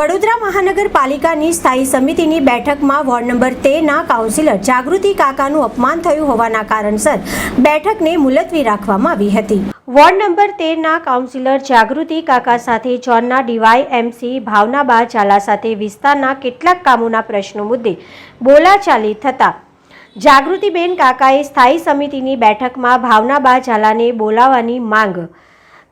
વડોદરા મહાનગરપાલિકાની સ્થાયી સમિતિની બેઠકમાં વોર્ડ નંબર તેરના કાઉન્સિલર જાગૃતિ કાકાનું અપમાન થયું હોવાના કારણસર બેઠકને મુલતવી રાખવામાં આવી હતી. વોર્ડ નંબર તેરના કાઉન્સિલર જાગૃતિ કાકા સાથે જોનના ડીવાય એમસી ભાવનાબા ઝાલા સાથે વિસ્તારના કેટલાક કામોના પ્રશ્નો મુદ્દે બોલાચાલી થતા જાગૃતિબેન કાકાએ સ્થાયી સમિતિની બેઠકમાં ભાવનાબા ઝાલાને બોલાવવાની માંગ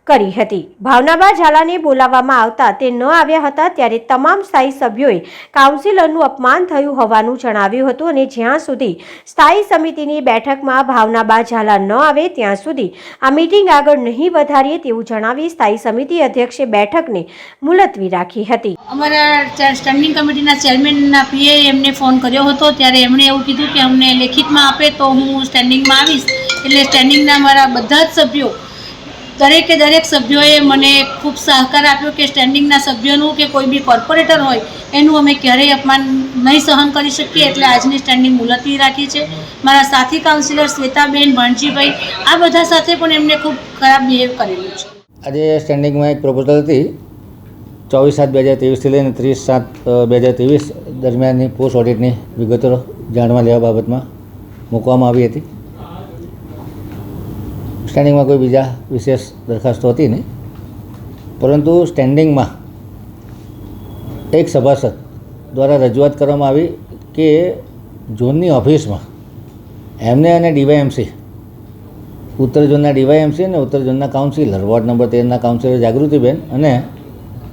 કરી હતી. ભાવનાબા ઝાલાને બોલાવવામાં આવતા તે ન આવ્યા હતા ત્યારે તમામ સ્થાયી સભ્યોએ કાઉન્સિલરનું અપમાન થયું હોવાનું જણાવ્યું હતું અને જ્યાં સુધી સ્થાયી સમિતિની બેઠકમાં ભાવનાબા ઝાલા ન આવે ત્યાં સુધી આ મીટિંગ આગળ નહીં વધારીએ તેવું જણાવી સ્થાયી સમિતિ અધ્યક્ષે બેઠકને મુલતવી રાખી હતી. અમારા સ્ટેન્ડિંગ કમિટીના ચેરમેનના પીએ એમને ફોન કર્યો હતો ત્યારે એમણે એવું કીધું કે અમને લેખિતમાં આપે તો હું સ્ટેન્ડિંગમાં આવીશ. એટલે સ્ટેન્ડિંગના મારા બધા જ સભ્યો દરેકે દરેક સભ્યોએ મને ખૂબ સહકાર આપ્યો કે સ્ટેન્ડિંગના સભ્યોનું કે કોઈ બી કોર્પોરેટર હોય, એનું અમે ક્યારેય અપમાન નહીં સહન કરી શકીએ. એટલે આજની સ્ટેન્ડિંગ મુલતવી રાખી છે. મારા સાથી કાઉન્સિલર શ્વેતાબેન ભણજીભાઈ, આ બધા સાથે પણ એમને ખૂબ ખરાબ બિહેવ કરેલું છે. આજે સ્ટેન્ડિંગમાં એક પ્રપોઝલ હતી, ચોવીસ સાત બે હજાર ત્રેવીસથી લઈને ત્રીસ સાત બે હજાર ત્રેવીસ દરમિયાનની પોસ્ટ ઓડિટની વિગતો જાણવા લેવા બાબતમાં મૂકવામાં આવી હતી. સ્ટેન્ડિંગમાં કોઈ બીજા વિશેષ દરખાસ્તો હતી નહીં. પરંતુ સ્ટેન્ડિંગમાં એક સભાસદ દ્વારા રજૂઆત કરવામાં આવી કે ઝોનની ઓફિસમાં એમને અને ડીવાયએમસી, ઉત્તર ઝોનના ડીવાયએમસી અને ઉત્તર ઝોનના કાઉન્સિલર, વોર્ડ નંબર તેરના કાઉન્સિલર જાગૃતિબેન અને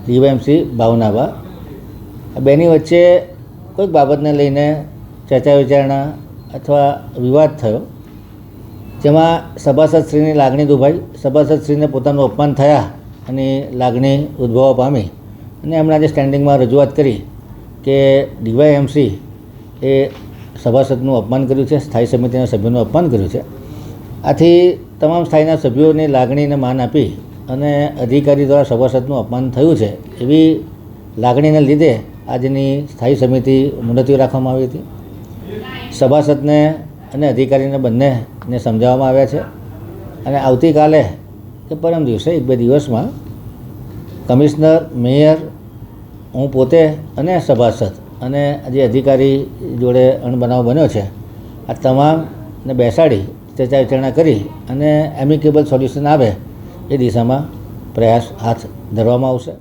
ડીવાયએમસી ભાવનાબા બેની વચ્ચે કોઈક બાબતને લઈને ચર્ચા વિચારણા અથવા વિવાદ થયો. જેમાં સભાસદશ્રીની લાગણી દુભાઈ. સભાસદશ્રીને પોતાનું અપમાન થયા અને લાગણી ઉદ્ભવવા પામી. અને એમણે આજે સ્ટેન્ડિંગમાં રજૂઆત કરી કે ડીવાયએમસી એ સભાસદનું અપમાન કર્યું છે, સ્થાયી સમિતિના સભ્યોનું અપમાન કર્યું છે. આથી તમામ સ્થાયીના સભ્યોની લાગણીને માન આપી અને અધિકારી દ્વારા સભાસદનું અપમાન થયું છે એવી લાગણીને લીધે આજની સ્થાયી સમિતિ મુલતવી રાખવામાં આવી હતી. સભાસદને અને અધિકારીને બંનેને સમજાવવામાં આવ્યા છે. અને આવતીકાલે કે પરમ દિવસે, એક બે દિવસમાં, કમિશનર, મેયર, હું પોતે અને સભાસદ અને જે અધિકારી જોડે અણબનાવ બન્યો છે, આ તમામને બેસાડી, ચર્ચા વિચારણા કરી અને એમિકેબલ સોલ્યુશન આવે એ દિશામાં પ્રયાસ હાથ ધરવામાં આવશે.